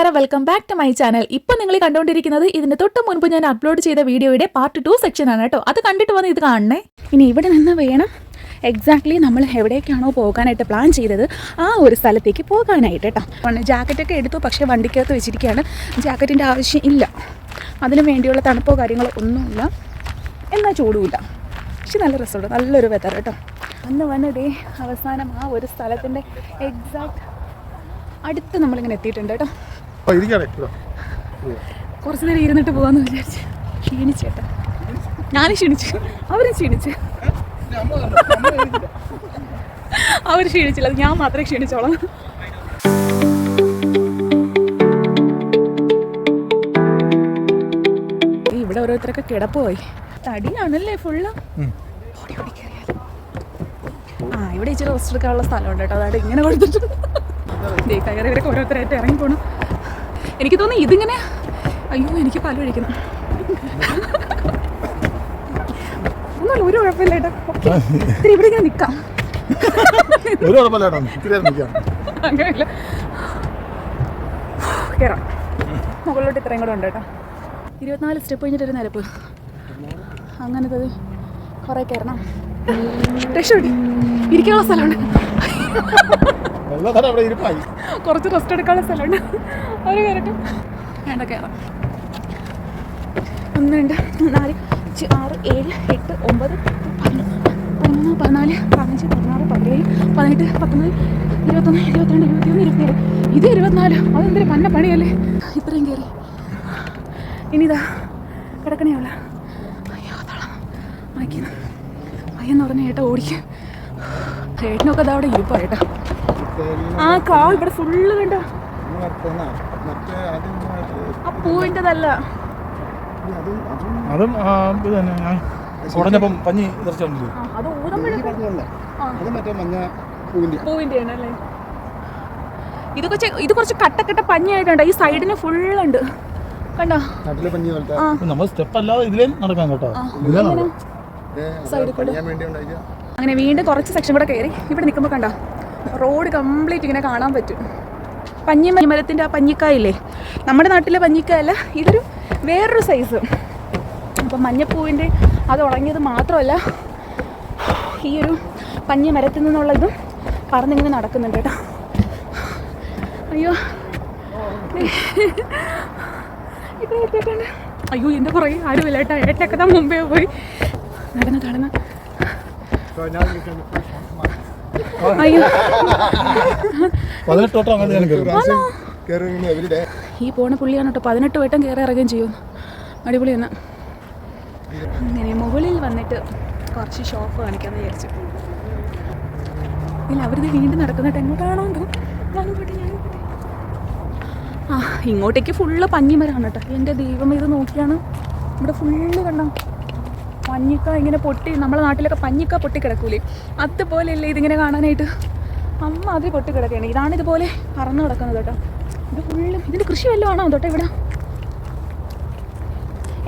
നമസ്കാരം. Welcome back to my channel ഇപ്പൊ നിങ്ങൾ കണ്ടുകൊണ്ടിരിക്കുന്നത് ഇതിന് തൊട്ട് മുൻപ് ഞാൻ അപ്ലോഡ് ചെയ്ത വീഡിയോയുടെ പാർട്ട് ടു സെക്ഷൻ ആണ് കേട്ടോ. അത് കണ്ടിട്ട് വന്ന് ഇത് കാണണേ. ഇനി ഇവിടെ നിന്ന് വേണം എക്സാക്ട്ലി നമ്മൾ എവിടേക്കാണോ പോകാനായിട്ട് പ്ലാൻ ചെയ്തത് ആ ഒരു സ്ഥലത്തേക്ക് പോകാനായിട്ട് കേട്ടോ. ജാക്കറ്റൊക്കെ എടുത്തു. പക്ഷേ വണ്ടിക്കകത്ത് വെച്ചിരിക്കുകയാണ്. ജാക്കറ്റിന്റെ ആവശ്യം ഇല്ല. അതിനു വേണ്ടിയുള്ള തണുപ്പോ കാര്യങ്ങളോ ഒന്നുമില്ല. എന്നാൽ ചൂടുമില്ല. പക്ഷെ നല്ല രസമുണ്ട് നല്ലൊരു വെതർ കേട്ടോ. അന്ന് വന്നതേ അവസാനം ആ ഒരു സ്ഥലത്തിന്റെ എക്സാക്ട് അടുത്ത് നമ്മളിങ്ങനെ എത്തിയിട്ടുണ്ട് കേട്ടോ. കുറച്ച് നേരം ഇരുന്നിട്ട് പോവാന്ന് വിചാരിച്ചു. ക്ഷീണിച്ചേട്ടാ. ഞാനും ക്ഷീണിച്ചു. അവരും ക്ഷീണിച്ചു. അവർ ക്ഷീണിച്ചില്ല. അത് ഞാൻ മാത്രമേ ക്ഷീണിച്ചോളാം. ഇവിടെ ഓരോരുത്തരൊക്കെ കിടപ്പോയി തടിയാണല്ലേ ഫുള്ള്. ഓടി ഓടി കയറിയാൽ ആ ഇവിടെ ഇച്ചിരി റെസ്റ്റ് എടുക്കാനുള്ള സ്ഥലമുണ്ട് കേട്ടോ. അതായത് ഇങ്ങനെ കൊടുത്തിട്ട്. ദേ കയറി ഇവരൊക്കെ ഓരോരുത്തരായിട്ട് ഇറങ്ങി പോണു എനിക്ക് തോന്നുന്നു ഇതിങ്ങനെ അയ്യോ എനിക്ക് പല കഴിക്കണം. ഒന്നുമില്ല ഒരു കുഴപ്പമില്ല ഏട്ടാ. ഓക്കെ. ഇത്തിരി ഇവിടെ ഇങ്ങനെ നിൽക്കാം ഒരു കുഴപ്പമില്ല ഇത്തിരി നിൽക്കാം അങ്ങനെയല്ല. കയറാം മുകളിലോട്ട് ഇത്രയും കൂടെ ഉണ്ട് കേട്ടോ ഇരുപത്തിനാല് സ്റ്റെപ്പ് കഴിഞ്ഞിട്ടൊരു നിരപ്പ്. അങ്ങനത്തെ കുറേ കയറണം രക്ഷപ്പെട്ട്. ഇരിക്കാനുള്ള സ്ഥലമുണ്ട്. കുറച്ച് റെസ്റ്റ് എടുക്കാനുള്ള സ്ഥലമുണ്ട്. അവർ കയറട്ടെ വേണ്ട കയറാം ഒന്ന് രണ്ട് നാല് ആറ് ഏഴ് എട്ട് ഒമ്പത് പതിനൊന്ന് പതിനാല് പതിനഞ്ച് പതിനാറ് പതിനേഴ് പതിനെട്ട് പത്തൊമ്പത് ഇരുപത്തൊന്ന് ഇരുപത്തിരണ്ട് ഇരുപത്തിയൊന്ന് ഇരുപത്തിയേഴ്. ഇത് ഇരുപത്തിനാല്. അതെന്തൊരു പന്ന പണിയല്ലേ? ഇത്രയും കയറി ഇനിതാ കിടക്കണേയുള്ള. അയ്യോ തളം വായിക്കുന്നു അയ്യെന്ന് പറഞ്ഞ ഏട്ടാ ഓടിക്കും ഏട്ടനൊക്കെ അതവിടെ ഇരിപ്പാ ഏട്ടാ. ആ കാ ഇവിടെ ഫുള്ള് കണ്ട? ആ പൂവിന്റെതല്ല. അതും അതും അതും ആ, ഇത് തന്നെ ഞാൻ ഉടഞ്ഞപ്പം പഞ്ഞി തെറിച്ചോണ്ടില്ലേ ആ, അത് മറ്റേ മഞ്ഞ പൂവിന്റെ. ആണല്ലേ ഇത് കുറച്ച് ഇത് കുറച്ച് കട്ടക്കട്ട പഞ്ഞായിട്ടുണ്ട് ഈ സൈഡിന് ഫുള്ളുണ്ട് കണ്ടോ? നമ്മൾ സ്റ്റെപ്പ് അല്ലാതെ ഇതിലേ നടക്കാം കേട്ടോ. അങ്ങനെ വീണ്ടും കുറച്ച് സെക്ഷൻ കൂടെ കയറി. ഇവിടെ നിൽക്കുമ്പോൾ കണ്ടോ? റോഡ് കംപ്ലീറ്റ് ഇങ്ങനെ കാണാൻ പറ്റും. പഞ്ഞി മരത്തിന്റെ ആ പഞ്ഞിക്കായില്ലേ? നമ്മുടെ നാട്ടിലെ പഞ്ഞിക്കായല്ല ഇതൊരു വേറൊരു സൈസ് അപ്പം മഞ്ഞപ്പൂവിന്റെ അത് ഉണങ്ങിയത് മാത്രമല്ല ഈ ഒരു പഞ്ഞി മരത്തിൽ നിന്നുള്ള ഇതും പറന്നിങ്ങനെ നടക്കുന്നുണ്ട് കേട്ടോ. അയ്യോ. ഇവിടെ എത്തിയിട്ടുണ്ട് അയ്യോ എന്റെ പുറകെ ആരുമില്ല ഏട്ടാ ഏട്ടൊക്കെ തന്നെ മുമ്പേ പോയി. നടന്ന് നടന്ന്. അയ്യോ. പതിനെട്ട് വട്ടം അങ്ങനെ ഞാൻ കയറി കയറി ഈ പോണ പുള്ളിയാണ് കേട്ടോ. പതിനെട്ട് വട്ടം കയറി ഇറങ്ങുകയും ചെയ്യും. അടിപൊളി തന്നെ. അങ്ങനെ മുകളിൽ വന്നിട്ട് കുറച്ച് ഷോപ്പ് കാണിക്കാമെന്ന് വിചാരിച്ചു ഇല്ല അവരിത് വീണ്ടും നടക്കുന്നിട്ട് എങ്ങോട്ടാണോ എന്തോ? ആ ഇങ്ങോട്ടേക്ക് ഫുള്ള് പഞ്ഞിമരമാണ് കേട്ടോ. എന്റെ ദൈവം ഇത് നോക്കിയാണ്. ഇവിടെ ഫുള്ള് കണ്ടോ? പഞ്ഞിക്ക ഇങ്ങനെ പൊട്ടി നമ്മുടെ നാട്ടിലൊക്കെ പഞ്ഞിക്ക പൊട്ടി കിടക്കൂലേ? അതുപോലെയല്ലേ ഇതിങ്ങനെ കാണാനായിട്ട്? അമ്മ അതിൽ പൊട്ടി കിടക്കുകയാണ്. ഇതാണ് ഇതുപോലെ പറന്ന് കിടക്കുന്നത് കേട്ടോ. ഇത് ഫുള്ളും ഇതിന്റെ കൃഷി വല്ലതും ആണോ തൊട്ടോ ഇവിടെ?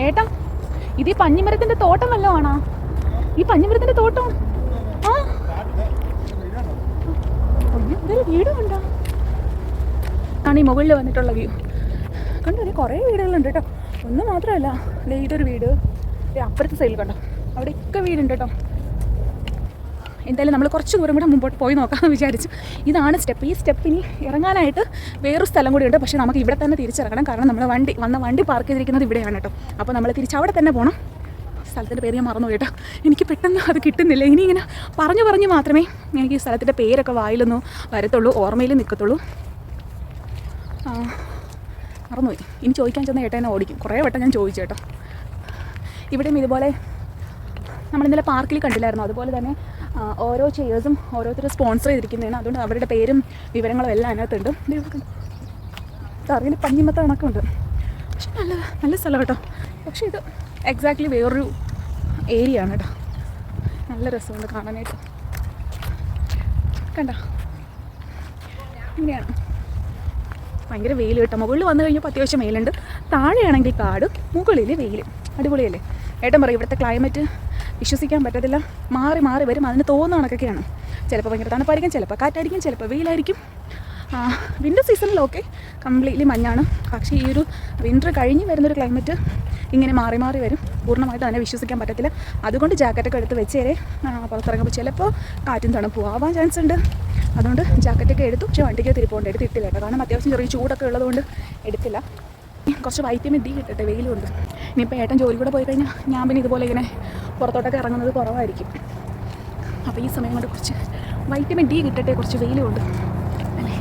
ഏട്ടാ ഇത് ഈ പഞ്ഞിമരത്തിന്റെ തോട്ടം വല്ലതും ഈ പഞ്ഞിമരത്തിന്റെ തോട്ടം? ആ? ആണ് ഈ മുകളിൽ വന്നിട്ടുള്ള വ്യൂ. കണ്ടു കുറേ വീടുകളുണ്ട് കേട്ടോ. ഒന്ന് മാത്രമല്ല ഇതൊരു വീട്. അപ്പുറത്തെ സൈഡിൽ കണ്ടോ? അവിടെയൊക്കെ വീടുണ്ട് കേട്ടോ എന്തായാലും നമ്മൾ കുറച്ച് ദൂരം കൂടെ മുമ്പോട്ട് പോയി നോക്കാമെന്ന് വിചാരിച്ചു. ഇതാണ് സ്റ്റെപ്പ് ഈ സ്റ്റെപ്പിന് ഇറങ്ങാനായിട്ട് വേറൊരു സ്ഥലം കൂടി ഉണ്ട് പക്ഷേ നമുക്ക് ഇവിടെ തന്നെ തിരിച്ചിറങ്ങണം. കാരണം നമ്മൾ വണ്ടി വന്ന വണ്ടി പാർക്ക് ചെയ്തിരിക്കുന്നത് ഇവിടെയാണ് കേട്ടോ അപ്പോൾ നമ്മൾ തിരിച്ച് അവിടെ തന്നെ പോകണം സ്ഥലത്തിന്റെ പേര് ഞാൻ മറന്നു കേട്ടോ എനിക്ക് പെട്ടെന്ന് അത് കിട്ടുന്നില്ല. ഇനി ഇങ്ങനെ പറഞ്ഞു പറഞ്ഞ് മാത്രമേ എനിക്ക് ഈ സ്ഥലത്തിന്റെ പേരൊക്കെ വായിലൊന്നും വരത്തുള്ളൂ. ഓർമ്മയിൽ നിൽക്കത്തുള്ളൂ മറന്നുപോയി. ഇനി ചോദിക്കാൻ ചെന്ന ഏട്ടനെ ഓടിക്കും. കുറേ വട്ടം ഞാൻ ചോദിച്ചു കേട്ടോ. ഇവിടെയും ഇതുപോലെ നമ്മൾ ഇന്നലെ പാർക്കിൽ കണ്ടില്ലായിരുന്നു. അതുപോലെ തന്നെ ഓരോ ചെയേഴ്സും ഓരോരുത്തർ സ്പോൺസർ ചെയ്തിരിക്കുന്നതാണ്. അതുകൊണ്ട് അവരുടെ പേരും വിവരങ്ങളും എല്ലാം അതിനകത്തുണ്ട്. അറിയില്ല പഞ്ഞിമത്ത കണക്കുണ്ട്. പക്ഷെ നല്ല നല്ല സ്ഥലം കേട്ടോ. പക്ഷേ ഇത് എക്സാക്ട്ലി വേറൊരു ഏരിയ ആണ് കേട്ടോ. നല്ല രസമുണ്ട് കാണാനായിട്ട്. കണ്ട? ഇങ്ങനെയാണ്. ഭയങ്കര വെയിൽ കേട്ടോ. മുകളിൽ വന്നു കഴിഞ്ഞപ്പോൾ അത്യാവശ്യം വെയിലുണ്ട്. താഴെയാണെങ്കിൽ കാട് മുകളിൽ വെയിൽ അടിപൊളിയല്ലേ? ഏട്ടൻ പറയും ഇവിടുത്തെ ക്ലൈമറ്റ് വിശ്വസിക്കാൻ പറ്റത്തില്ല. മാറി മാറി വരും. അതിന് തോന്നുന്ന കണക്കൊക്കെയാണ്. ചിലപ്പോൾ ഭയങ്കര തണുപ്പായിരിക്കും ചിലപ്പോൾ കാറ്റായിരിക്കും ചിലപ്പോൾ വെയിലായിരിക്കും. Winter സീസണിലൊക്കെ completely മഞ്ഞാണ്. പക്ഷേ ഈ ഒരു വിന്റർ കഴിഞ്ഞ് വരുന്നൊരു ക്ലൈമറ്റ് ഇങ്ങനെ മാറി മാറി വരും. പൂർണമായിട്ട് അതിനെ വിശ്വസിക്കാൻ പറ്റത്തില്ല. അതുകൊണ്ട് ജാക്കറ്റൊക്കെ എടുത്ത് വെച്ചേരെ. പുറത്തിറങ്ങുമ്പോൾ ചിലപ്പോൾ കാറ്റും തണുപ്പും ആവാൻ ചാൻസ് ഉണ്ട്. അതുകൊണ്ട് ജാക്കറ്റൊക്കെ എടുത്തു. പക്ഷേ വണ്ടിക്ക് തിരിപ്പോണ്ട്. എടുത്തിട്ടില്ല കേട്ടോ. കാരണം അത്യാവശ്യം ചെറിയ ചൂടൊക്കെ ഉള്ളതുകൊണ്ട് എടുത്തില്ല. കുറച്ച് വൈറ്റമിൻ ഡി കിട്ടട്ടെ വെയിലുണ്ട്. ഇനിയിപ്പോൾ ഏട്ടൻ ജോലി കൂടെ പോയി കഴിഞ്ഞാൽ ഞാൻ പിന്നെ ഇതുപോലെ ഇങ്ങനെ പുറത്തോട്ടൊക്കെ ഇറങ്ങുന്നത് കുറവായിരിക്കും. അപ്പോൾ ഈ സമയം കൊണ്ട് കുറച്ച് വൈറ്റമിൻ ഡി കിട്ടട്ടെ കുറച്ച് വെയിലുണ്ട്. അല്ലേ?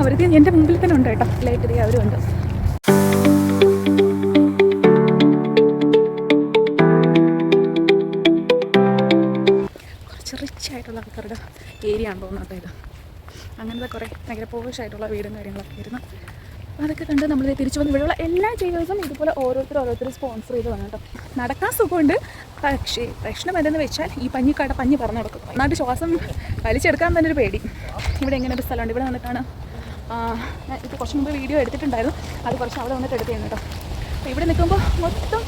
അവർക്ക് എന്റെ മുമ്പിൽ തന്നെ ഉണ്ട് കേട്ടോ. ലൈറ്റ് അവരുണ്ട്. കുറച്ച് റിച്ച് ആയിട്ടുള്ള ആൾക്കാരുടെ ഏരിയ ആണ് തോന്നുന്നത് ഇത്. അങ്ങനത്തെ കുറേ ഭയങ്കര പോഷായിട്ടുള്ള വീടും കാര്യങ്ങളൊക്കെ ആയിരുന്നു. അതൊക്കെ കണ്ട് നമ്മൾ തിരിച്ചു വന്ന് ഇവിടെയുള്ള എല്ലാ ചെയ്തേഴ്സും ഇതുപോലെ ഓരോരുത്തർ ഓരോരുത്തർ സ്പോൺസർ ചെയ്ത് വന്നു കേട്ടോ. നടക്കാൻ സുഖമുണ്ട്. പക്ഷേ പ്രശ്നം എന്തെന്ന് വെച്ചാൽ ഈ പഞ്ഞിക്കാട പഞ്ഞി പറഞ്ഞു നടക്കും നന്നായിട്ട് ശ്വാസം വലിച്ചെടുക്കാൻ തന്നെ ഒരു പേടി. ഇവിടെ എങ്ങനെ ഒരു സ്ഥലമുണ്ട്? ഇവിടെ വന്നിട്ടാണ് ഇത് കുറച്ച് മുമ്പ് വീഡിയോ എടുത്തിട്ടുണ്ടായിരുന്നു. അത് കുറച്ച് അവിടെ വന്നിട്ട് എടുത്തു കേട്ടോ. ഇവിടെ നിൽക്കുമ്പോൾ മൊത്തം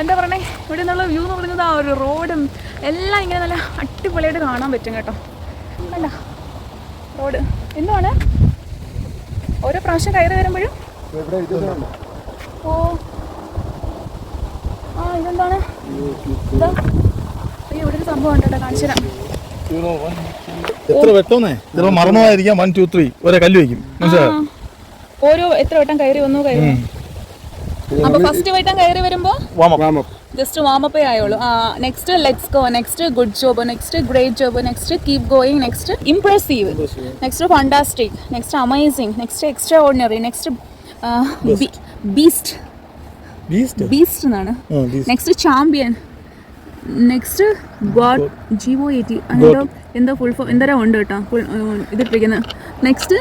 എന്താ പറയണേ? ഇവിടെ നിന്നുള്ള വ്യൂ എന്ന് പറയുന്നത് ആ ഒരു റോഡും എല്ലാം ഇങ്ങനെ നല്ല അടിപൊളിയായിട്ട് കാണാൻ പറ്റും കേട്ടോ. അല്ല റോഡ് എന്തുവാണ്? ഓരോ പ്രാവശ്യം കയറി വരുമ്പോഴും? ഓ. ആ ഇതെന്താണ്? അയ്യോ ഇവിടെ ഒരു സംഭവം ഉണ്ട് കേട്ടോ കാണിച്ചു തരാം. എത്ര വെട്ടോന്നേ ചിലപ്പോൾ മറന്നതായിരിക്കാം വൺ ടു ത്രീ ഒരേ കല്ല് വയ്ക്കും. ഓരോ എത്ര വട്ടം കയറി വന്നു കയറി. അപ്പൊ ഫസ്റ്റ് വട്ടം കയറി വരുമ്പോ വാമപ്പ് വാമപ്പ് ജസ്റ്റ് വാമപ്പേ ആയുള്ളൂ. Next let's go next good job next great job next keep going next impressive next fantastic next amazing next extraordinary next beast beast beast എന്നാണ്. നെക്സ്റ്റ് ചാമ്പ്യൻ നെക്സ്റ്റ് ഗോഡ് ജിവോ eighty എന്തോ എന്തോ full form എന്തോ ഉണ്ട് കേട്ടോ. Full ഇതിട്ടിരിക്കുന്നത് next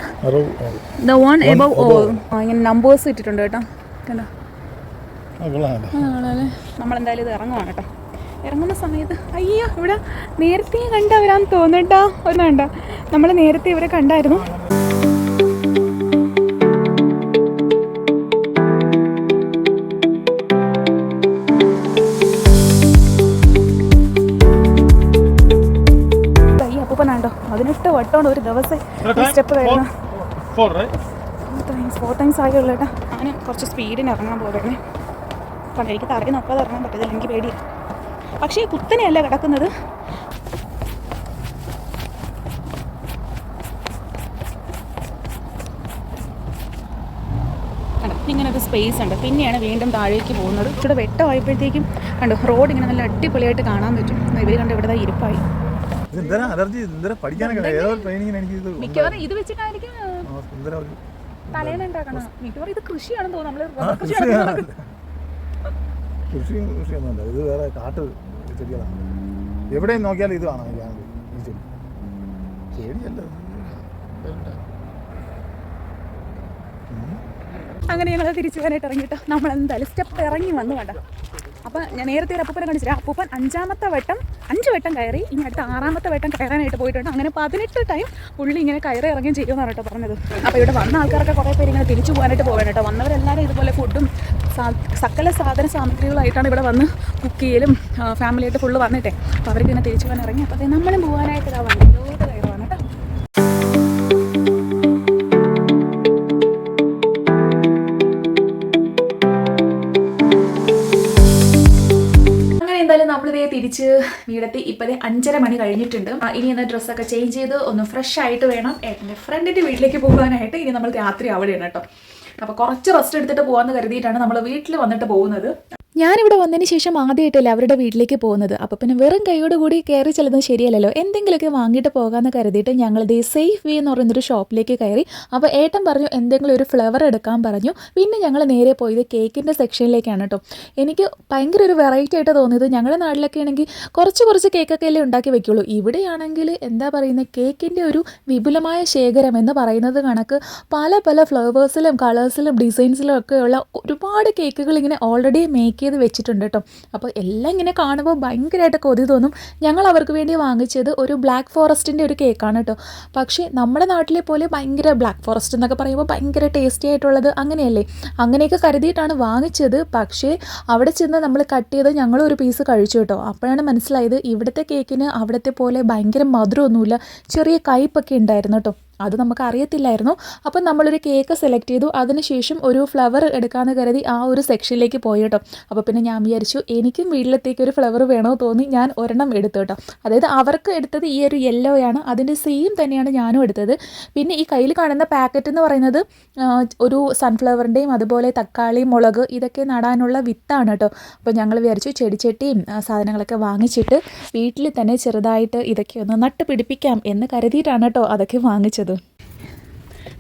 the one above all ഇങ്ങനെ numbers ഇട്ടിട്ടുണ്ട് കേട്ടോ. കണ്ടോ? ആണല്ലേ? നമ്മളെന്തായാലും ഇത് ഇറങ്ങുവാണ് കേട്ടോ. ഇറങ്ങുന്ന സമയത്ത് അയ്യോ ഇവിടെ നേരത്തെ കണ്ടവരാന്ന് തോന്നട്ടോ ഒരു വേണ്ട. നമ്മൾ നേരത്തെ ഇവരെ കണ്ടായിരുന്നു. അപ്പൂപ്പനാണ്ടോ പതിനെട്ട് വട്ടമാണ് ഒരു ദിവസം സ്റ്റെപ്പ് കയറുന്ന ഫോർ ടൈംസ് ആയുള്ളൂ കേട്ടോ. ഞാൻ കുറച്ച് സ്പീഡിന് ഇറങ്ങാൻ പോകണേ കാരണം എനിക്ക് തറയിൽ നോക്കാതെ ഇറങ്ങാൻ പറ്റത്തില്ല. എനിക്ക് പേടിയാണ് പക്ഷേ ഈ കുത്തനെയല്ല കിടക്കുന്നത്? ഇങ്ങനൊരു സ്പേസ് ഉണ്ട്. പിന്നെയാണ് വീണ്ടും താഴേക്ക് പോകുന്നത്. ഇവിടെ വെട്ടമായപ്പോഴത്തേക്കും കണ്ടോ റോഡ് ഇങ്ങനെ നല്ല അടിപൊളിയായിട്ട് കാണാൻ പറ്റും. ഇവർ കണ്ട് ഇവിടെ ഇരിപ്പായി. മിക്കവാറും ഇത് വെച്ചിട്ടായിരിക്കും തലേന്നുണ്ടാക്കണം മിക്കവാറും ഇത് കൃഷിയാണെന്ന് തോന്നുന്നു. നമ്മൾ നമ്മൾ കൃഷി കൃഷി കൃഷിയും കൃഷി കൃഷിയൊന്നുമല്ല. ഇത് വേറെ കാട്ട് ചെടികളാണ്. എവിടെയും നോക്കിയാലും ഇത് കാണാം. ഞാൻ ഈ ചെടി. ചെടിയല്ല. അങ്ങനെ ഞങ്ങൾ തിരിച്ചു വരാനായിട്ട് ഇറങ്ങിട്ടോ നമ്മൾ എന്തായാലും സ്റ്റെപ്പ് ഇറങ്ങി വന്നു വേണ്ട അപ്പം ഞാൻ നേരത്തെ ഒരു അപ്പൂപ്പനെ കാണിച്ചില്ല. അപ്പൂപ്പൻ അഞ്ചാമത്തെ വട്ടം അഞ്ച് വട്ടം കയറി ഇനി അടുത്ത ആറാമത്തെ വട്ടം കയറാനായിട്ട് പോയിട്ടുണ്ട്. അങ്ങനെ പതിനെട്ട് ടൈം പുള്ളി ഇങ്ങനെ കയറി ഇറങ്ങുകയും ചെയ്യുമെന്നാണ് കേട്ടോ പറഞ്ഞത്. അപ്പോൾ ഇവിടെ വന്ന ആൾക്കാരൊക്കെ കുറേ പേര് ഇങ്ങനെ തിരിച്ചു പോകാനായിട്ട് പോവാണ് കേട്ടോ. വന്നവരെല്ലാവരും ഇതുപോലെ ഫുഡും സകല സാധന സാമഗ്രികളായിട്ടാണ് ഇവിടെ വന്ന് കുക്ക് ചെയ്യലും ഫാമിലിയായിട്ട് ഫുള്ള് വന്നിട്ടേ. അപ്പോൾ അവർക്ക് ഇങ്ങനെ തിരിച്ചു പോകാൻ ഇറങ്ങി. അപ്പോൾ നമ്മളും പോകാനായിട്ട് ഇതാ വണ്ടിയിലോട്ട് നമ്മളിതേ തിരിച്ച് വീടെത്തി ഇപ്പതേ അഞ്ചര മണി കഴിഞ്ഞിട്ടുണ്ട്. ഇനി എന്ന ഡ്രസ്സൊക്കെ ചേഞ്ച് ചെയ്ത് ഒന്ന് ഫ്രഷ് ആയിട്ട് വേണം. എന്റെ ഫ്രണ്ടിന്റെ വീട്ടിലേക്ക് പോകാനായിട്ട് ഇനി നമ്മൾ രാത്രി അവിടെയാണ് കേട്ടോ. അപ്പോൾ കുറച്ച് റെസ്റ്റ് എടുത്തിട്ട് പോകാമെന്ന് കരുതിയിട്ടാണ് നമ്മൾ വീട്ടിൽ വന്നിട്ട് പോകുന്നത്. ഞാനിവിടെ വന്നതിന് ശേഷം ആദ്യമായിട്ടല്ലേ അവരുടെ വീട്ടിലേക്ക് പോകുന്നത്. അപ്പോൾ പിന്നെ വെറും കൈയോട് കൂടി കയറി ചെല്ലുന്നത് ശരിയല്ലല്ലോ? എന്തെങ്കിലുമൊക്കെ വാങ്ങിയിട്ട് പോകാമെന്ന് കരുതിയിട്ട് ഞങ്ങൾ ഞങ്ങളിത് സേഫ് വേ എന്ന് പറയുന്നൊരു ഷോപ്പിലേക്ക് കയറി. അപ്പോൾ ഏട്ടൻ പറഞ്ഞു എന്തെങ്കിലും ഒരു ഫ്ലവർ എടുക്കാൻ പറഞ്ഞു. പിന്നെ ഞങ്ങൾ നേരെ പോയത് കേക്കിന്റെ സെക്ഷനിലേക്കാണ് കേട്ടോ. എനിക്ക് ഭയങ്കര ഒരു വെറൈറ്റി ആയിട്ട് തോന്നിയത്. ഞങ്ങളുടെ നാട്ടിലൊക്കെ ആണെങ്കിൽ കുറച്ച് കുറച്ച് കേക്കൊക്കെ അല്ലേ ഉണ്ടാക്കി വെക്കുള്ളൂ. ഇവിടെയാണെങ്കിൽ എന്താ പറയുന്നത് കേക്കിന്റെ ഒരു വിപുലമായ ശേഖരം എന്ന് പറയുന്നത് കണക്ക് പല പല ഫ്ലവേഴ്സിലും കളേഴ്സിലും ഡിസൈൻസിലും ഒക്കെയുള്ള ഒരുപാട് കേക്കുകൾ ഇങ്ങനെ ഓൾറെഡി മേക്ക് ചെയ്ത് വെച്ചിട്ടുണ്ട് കേട്ടോ. അപ്പോൾ എല്ലാം ഇങ്ങനെ കാണുമ്പോൾ ഭയങ്കരമായിട്ട് കൊതി തോന്നും. ഞങ്ങൾ അവർക്ക് വേണ്ടി വാങ്ങിച്ചത് ഒരു ബ്ലാക്ക് ഫോറസ്റ്റിന്റെ ഒരു കേക്കാണ് കേട്ടോ. പക്ഷേ നമ്മുടെ നാട്ടിലെ പോലെ ഭയങ്കര ബ്ലാക്ക് ഫോറസ്റ്റ് എന്നൊക്കെ പറയുമ്പോൾ ഭയങ്കര ടേസ്റ്റി ആയിട്ടുള്ളത് അങ്ങനെയല്ലേ? അങ്ങനെയൊക്കെ കരുതിയിട്ടാണ് വാങ്ങിച്ചത്. പക്ഷേ അവിടെ ചെന്ന് നമ്മൾ കട്ട് ചെയ്ത് ഞങ്ങൾ ഒരു പീസ് കഴിച്ചു കേട്ടോ. അപ്പോഴാണ് മനസ്സിലായത് ഇവിടുത്തെ കേക്കിന് അവിടുത്തെ പോലെ ഭയങ്കര മധുരമൊന്നുമില്ല. ചെറിയ കയ്പൊക്കെ ഉണ്ടായിരുന്നു കേട്ടോ. അത് നമുക്ക് അറിയത്തില്ലായിരുന്നു അപ്പം നമ്മളൊരു കേക്ക് സെലക്ട് ചെയ്തു. അതിനുശേഷം ഒരു ഫ്ലവർ എടുക്കാമെന്ന് കരുതി ആ ഒരു സെക്ഷനിലേക്ക് പോയി കേട്ടോ. അപ്പോൾ പിന്നെ ഞാൻ വിചാരിച്ചു എനിക്കും വീട്ടിലത്തേക്ക് ഒരു ഫ്ലവർ വേണോ തോന്നി. ഞാൻ ഒരെണ്ണം എടുത്തു കേട്ടോ. അതായത് അവർക്ക് എടുത്തത് ഈ ഒരു യെല്ലോയാണ് അതിന്റെ സെയിം തന്നെയാണ് ഞാനും എടുത്തത്. പിന്നെ ഈ കയ്യിൽ കാണുന്ന പാക്കറ്റ് എന്ന് പറയുന്നത് ഒരു സൺഫ്ലവറിന്റെയും അതുപോലെ തക്കാളി മുളക് ഇതൊക്കെ നടാനുള്ള വിത്താണ് കേട്ടോ. അപ്പോൾ ഞങ്ങൾ വിചാരിച്ചു ചെടിച്ചട്ടിയും സാധനങ്ങളൊക്കെ വാങ്ങിച്ചിട്ട് വീട്ടിൽ തന്നെ ചെറുതായിട്ട് ഇതൊക്കെ ഒന്ന് നട്ട് പിടിപ്പിക്കാം എന്ന് കരുതിയിട്ടാണ് കേട്ടോ അതൊക്കെ വാങ്ങിച്ചത്.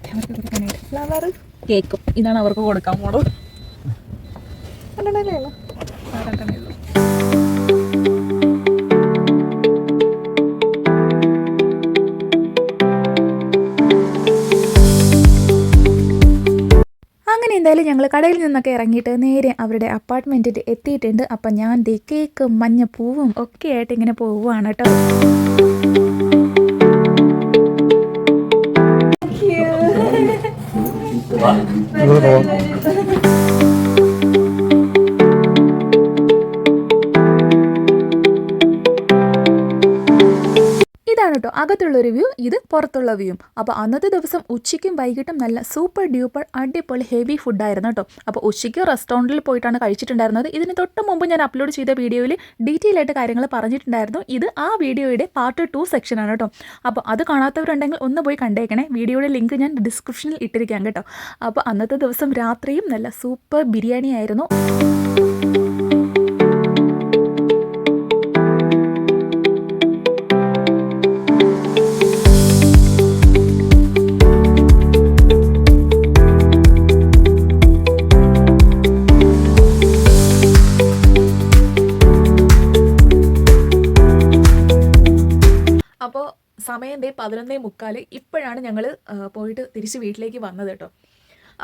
അവർക്ക് കൊടുക്കാനായിട്ട് ഫ്ലവർ കേക്കും ഇതാണ് അവർക്ക് കൊടുക്കാൻ പോണത് ഉള്ളൂ? രണ്ടെണ്ണേ ഉള്ളൂ. എന്തായാലും ഞങ്ങൾ കടയിൽ നിന്നൊക്കെ ഇറങ്ങിയിട്ട് നേരെ അവരുടെ അപ്പാർട്ട്മെന്റിൽ എത്തിയിട്ടുണ്ട് അപ്പം ഞാൻ ദേ മഞ്ഞ പൂവും ഒക്കെ ആയിട്ട് ഇങ്ങനെ പോവുകയാണ് കേട്ടോ Diba? Siguro po. ഇതാണ് കേട്ടോ അകത്തുള്ളൊരു വ്യൂ ഇത് പുറത്തുള്ള വ്യൂ അപ്പോൾ അന്നത്തെ ദിവസം ഉച്ചയ്ക്കും വൈകിട്ടും നല്ല സൂപ്പർ ഡ്യൂപ്പർ അടിപൊളി ഹെവി ഫുഡായിരുന്നു കേട്ടോ അപ്പോൾ ഉച്ചയ്ക്ക് റെസ്റ്റോറന്റിൽ പോയിട്ടാണ് കഴിച്ചിട്ടുണ്ടായിരുന്നത്. ഇതിന് തൊട്ട് മുമ്പ് ഞാൻ അപ്ലോഡ് ചെയ്ത വീഡിയോയിൽ ഡീറ്റെയിൽ ആയിട്ട് കാര്യങ്ങൾ പറഞ്ഞിട്ടുണ്ടായിരുന്നു. ഇത് ആ വീഡിയോയുടെ പാർട്ട് ടു സെക്ഷനാണ് കേട്ടോ അപ്പോൾ അത് കാണാത്തവരുണ്ടെങ്കിൽ ഒന്ന് പോയി കണ്ടേക്കണേ. വീഡിയോയുടെ ലിങ്ക് ഞാൻ ഡിസ്ക്രിപ്ഷനിൽ ഇട്ടിരിക്കാം കേട്ടോ അപ്പോൾ അന്നത്തെ ദിവസം രാത്രിയും നല്ല സൂപ്പർ ബിരിയാണി ആയിരുന്നു സമയം ദേ പതിനൊന്നേ മുക്കാൽ ഇപ്പോഴാണ് ഞങ്ങൾ പോയിട്ട് തിരിച്ച് വീട്ടിലേക്ക് വന്നത് കേട്ടോ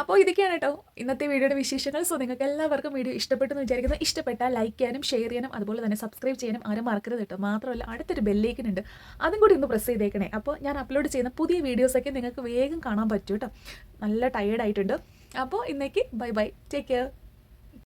അപ്പോൾ ഇതൊക്കെയാണ് കേട്ടോ ഇന്നത്തെ വീഡിയോയുടെ വിശേഷങ്ങൾ. സോ നിങ്ങൾക്ക് എല്ലാവർക്കും വീഡിയോ ഇഷ്ടപ്പെട്ടു എന്ന് വിചാരിക്കുന്നു. ഇഷ്ടപ്പെട്ടാൽ ലൈക്ക് ചെയ്യാനും ഷെയർ ചെയ്യാനും അതുപോലെ തന്നെ സബ്സ്ക്രൈബ് ചെയ്യാനും ആരും മറക്കരുത് കേട്ടോ മാത്രമല്ല അടുത്തൊരു ബെല്ലേക്കുന്നുണ്ട് അതും കൂടി ഒന്ന് പ്രസ് ചെയ്തേക്കണേ. അപ്പോൾ ഞാൻ അപ്ലോഡ് ചെയ്യുന്ന പുതിയ വീഡിയോസൊക്കെ നിങ്ങൾക്ക് വേഗം കാണാൻ പറ്റും കേട്ടോ നല്ല ടയേർഡായിട്ടുണ്ട് അപ്പോൾ ഇന്നേക്ക് ബൈ ബൈ. Take care